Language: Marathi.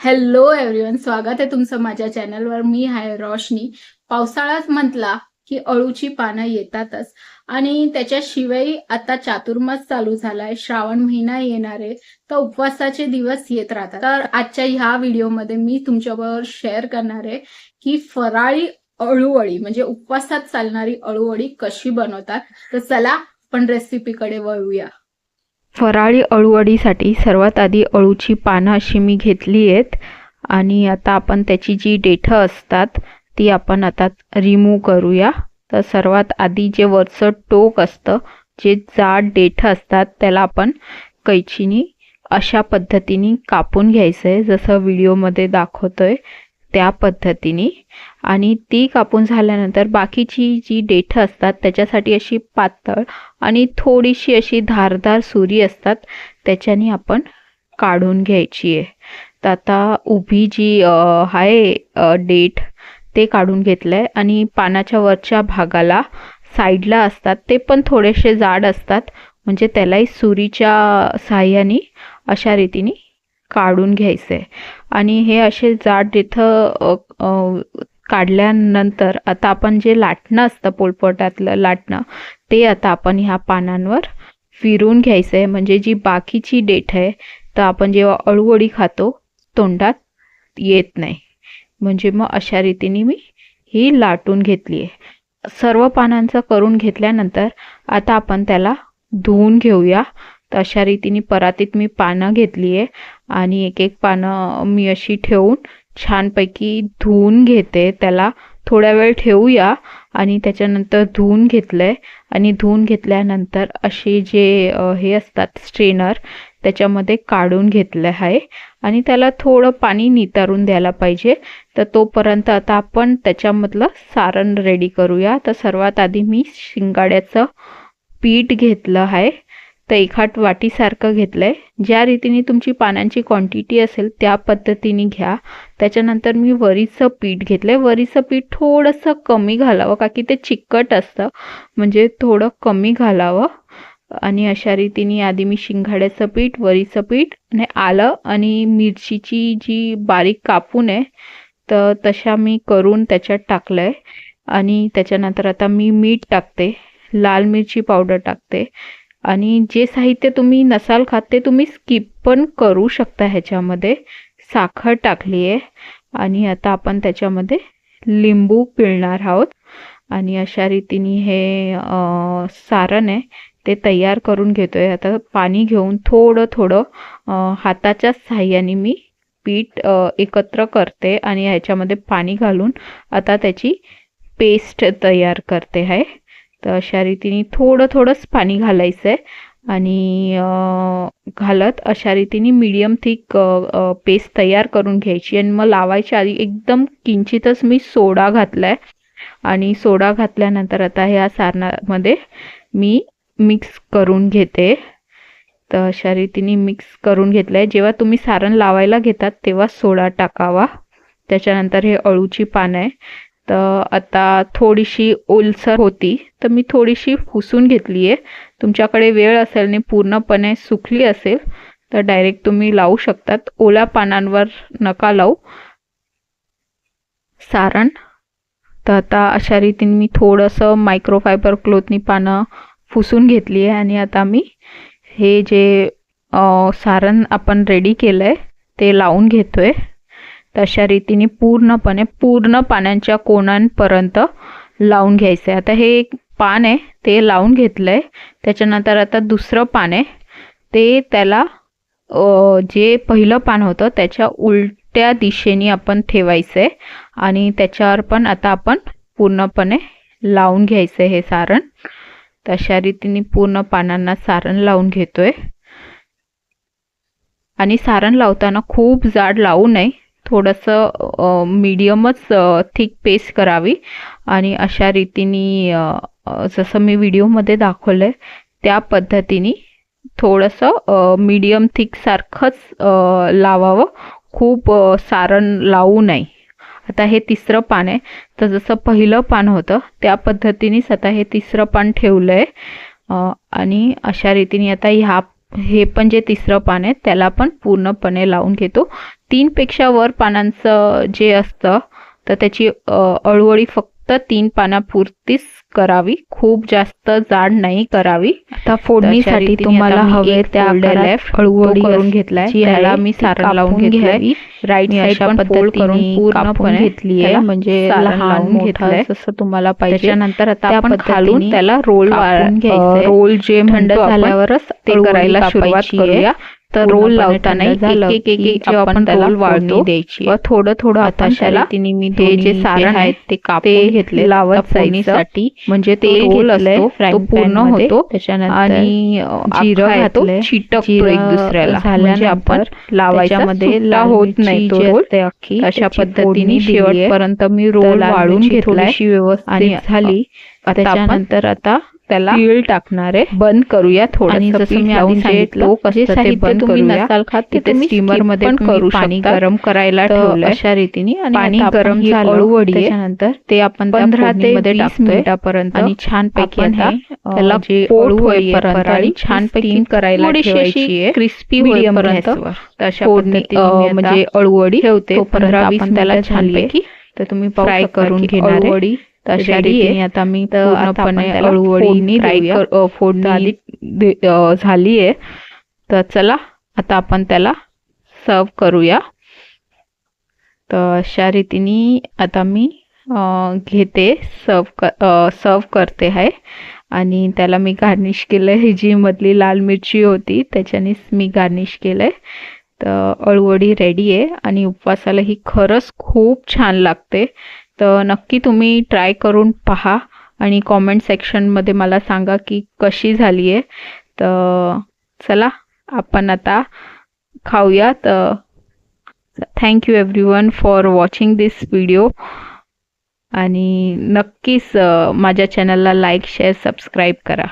हॅलो एव्हरीवन स्वागत आहे तुमचं माझ्या चॅनलवर मी आहे रोशनी. पावसाळाच म्हटला की अळूची पानं येतातच. आणि त्याच्याशिवाय आता चातुर्मास चालू झालाय. श्रावण महिना येणार आहे. तर उपवासाचे दिवस येत राहतात. तर आजच्या ह्या व्हिडिओमध्ये मी तुमच्याबरोबर शेअर करणार आहे की फराळी अळूवळी म्हणजे उपवासात चालणारी अळूवळी कशी बनवतात. तर चला आपण रेसिपीकडे वळूया. फराळी अळूवडीसाठी सर्वात आधी अळूची पानं अशी मी घेतली आहेत आणि आता आपण त्याची जी डेठं असतात ती आपण आता रिमूव्ह करूया. तर सर्वात आधी जे वरचं टोक असतं जे जाड डेठं असतात त्याला आपण कैचीनी अशा पद्धतीने कापून घ्यायचं आहे जसं व्हिडिओमध्ये दाखवतो आहे त्या पद्धतीने. आणि ती कापून झाल्यानंतर बाकीची जी देठं असतात त्याच्यासाठी अशी पातळ आणि थोडीशी अशी धारदार सुरी असतात त्याच्याने आपण काढून घ्यायची आहे. तर आता उभी जी आहे डेठ डेट ते काढून घेतलं आहे आणि पानाच्या वरच्या भागाला साईडला असतात ते पण थोडेसे जाड असतात. म्हणजे त्यालाही सुरीच्या साह्याने अशा रीतीने काढून घ्यायचं. आहे आणि हे असे जाड तिथं काढल्यानंतर आता आपण जे लाटणं असतं पोलपटातलं लाटणं ते आता आपण ह्या पानांवर फिरून घ्यायचं आहे म्हणजे जी बाकीची डेठ आहे तर आपण जेव्हा अळूवडी खातो तोंडात येत नाही. म्हणजे मग अशा रीतीने मी ही लाटून घेतली आहे सर्व पानांचं करून घेतल्यानंतर आता आपण त्याला धुवून घेऊया. तर अशा रीतीने परातीत मी पानं घेतली आहे आणि एक एक पानं मी अशी ठेवून छानपैकी धुवून घेते. त्याला थोड्या वेळ ठेवूया आणि त्याच्यानंतर धुवून घेतलं आहे आणि धुवून घेतल्यानंतर असे जे हे असतात स्ट्रेनर त्याच्यामध्ये काढून घेतलं आहे. आणि त्याला थोडं पाणी नितारून द्यायला पाहिजे. तर तोपर्यंत आता आपण त्याच्यामधलं सारण रेडी करूया. तर सर्वात आधी मी शिंगाड्याचं पीठ घेतलं आहे. तर वाटीसारखं घेतलं आहे ज्या रीतीने तुमची पानांची क्वांटिटी असेल त्या पद्धतीने घ्या. त्याच्यानंतर मी वरीचं पीठ घेतलं आहे वरीचं पीठ थोडंसं कमी घालावं का की ते चिकट असतं. म्हणजे थोडं कमी घालावं. आणि अशा रीतीने आधी मी शिंगाड्याचं पीठ वरीचं पीठ आणि आलं आणि मिरचीची जी बारीक कापून आहे तर तशा मी करून त्याच्यात टाकलं आहे आणि त्याच्यानंतर आता मी मीठ टाकते. लाल मिरची पावडर टाकते. आणि जे साहित्य तुम्ही नसाल खात ते तुम्ही स्किप पण करू शकता ह्याच्यामध्ये. साखर टाकली आहे. आणि आता आपण त्याच्यामध्ये लिंबू पिळणार आहोत. आणि अशा रीतीने हे सारण आहे. ते तयार करून घेतोय. आता पाणी घेऊन थोडं थोडं हाताच्या साह्याने मी पीठ एकत्र करते आणि ह्याच्यामध्ये पाणी घालून आता त्याची पेस्ट तयार करते आहे. तर अशा रीतीने थोडं थोडंच पाणी घालायचं आहे आणि घालत अशा रीतीने मीडियम थिक पेस्ट तयार करून घ्यायची. आणि मग लावायच्या आधी एकदम किंचितच मी सोडा घातला आहे आणि सोडा घातल्यानंतर आता ह्या सारणामध्ये मी मिक्स करून घेते. तर अशा रीतीने मिक्स करून घेतलं आहे जेव्हा तुम्ही सारण लावायला घेतात तेव्हा सोडा टाकावा. त्याच्यानंतर हे अळूची पानं आहे. तर आता थोडीशी ओलसर होती तर मी थोडीशी पुसून घेतली आहे तुमच्याकडे वेळ असेल आणि पूर्णपणे सुकली असेल तर डायरेक्ट तुम्ही लावू शकतात. ओल्या पानांवर नका लावू. सारण. तर आता अशा रीतीने मी थोडंसं मायक्रोफायबर क्लोथनी पानं पुसून घेतली आहे आणि आता मी हे जे सारण आपण रेडी केलं आहे ते लावून घेतो आहे तशा रीतीने पूर्णपणे पूर्ण पाण्याच्या कोणांपर्यंत लावून घ्यायचं आहे आता हे एक पान आहे ते लावून घेतलं आहे त्याच्यानंतर आता दुसरं पान आहे. ते त्याला जे पहिलं पान होतं त्याच्या उलट्या दिशेने आपण ठेवायचं आहे आणि त्याच्यावर पण आता आपण पूर्णपणे लावून घ्यायचं हे सारण. तशा रीतीने पूर्ण पानांना सारण लावून घेतोय. आणि सारण लावताना खूप जाड लावू नये. थोडंसं मीडियमच थिक पेस्ट करावी. आणि अशा रीतीने जसं मी व्हिडिओमध्ये दाखवलं आहे त्या पद्धतीने थोडंसं मीडियम थिकसारखंच लावावं. खूप सारण लावू नये. आता हे तिसरं पान आहे. तर जसं पहिलं पान होतं त्या पद्धतीनेच आता हे तिसरं पान ठेवलं आहे आणि अशा रीतीने आता ह्या हे पण जे तिसरं पान आहे त्याला पण पूर्णपणे लावून घेतो. तीनपेक्षा वर पानांचं जे असतं तर त्याची अळवळी फक्त फक्त तीन पानापुरतीच करावी खूप जास्त जाड नाही करावी आता फोडणीसाठी तुम्हाला हवे त्या तो करून घेतलाय. त्याला आहे मी सारण लावून. घ्यावी. राईट साईड पण फोल्ड करून पूर्णपणे घेतलीये. त्याला म्हणजे लहान घेतलंय. जसं तुम्हाला पाहिजे त्याच्यानंतर आता आपण खालून त्याला रोल. रोल जे थंड म्हणतो झाल्यावरच ते करायला सुरुवात आहे. करूया तर रोल लावताना एक एक की एक जे आपण रोल वाढतो द्यायची व थोडं थोडं त्याला रीतीने मी हे जे सारण आहे ते कापून घेतले लावत. फोडणीसाठी म्हणजे तो रोल असतो तो पूर्ण. होतो त्याच्यानंतर आणि जिरं अख्खा आहे तो घातलंय. चिटकतो एक दुसऱ्याला म्हणजे आपण लावायचा त्याच्यामध्ये सुट्टा लाल होत नाही तो रोल अख्खी, अशा पद्धतीने. शेवटपर्यंत मी रोल मिरची घेतलाय व्यवस्थित आणि झाली त्याच्यानंतर आता त्याला तीळ टाकणार आहे बंद करूया थोडंसं जसं मी आधी सांगितलं, बंद करूया. खात तिथे स्टीमरमध्ये पण करू पाणी गरम करायला तर ठेवलंय अशा रीतीने आणि पाणी गरम झालं त्याच्यानंतर ते आपण 15 ते फोडणीमध्ये 20 टाकतोय मिनिटापर्यंत आणि हे, अ, त्याला ती छानपैकी steam करायला ठेवायची. क्रिस्पी होईपर्यंत अशा पद्धतीने म्हणजे अळूवडी ठेवते. 15-20 आपण त्याला आहे. छानपैकी तर तुम्ही फ्राय करून घेणार तर अशा रीतीने. आता मी पूर्णपणे फोडणी आधी झाली आहे. तर चला आता आपण त्याला सर्व करूया. तर अशा रीतीने आता मी घेते सर्व क सर्व करते आहे. आणि त्याला मी गार्निश केलं आहे जी मधली लाल मिरची होती त्याच्यानेच मी गार्निश केलं आहे तर अळूवडी रेडी आहे. आणि उपवासाला ही खरंच खूप छान लागते. तर नक्की तुम्ही ट्राय करून पहा आणि कॉमेंट सेक्शनमध्ये मला सांगा की कशी झाली आहे. तर चला आपण आता खाऊया तर thank you everyone for watching this video आणि नक्कीच माझ्या चॅनलला लाईक शेअर सबस्क्राईब करा.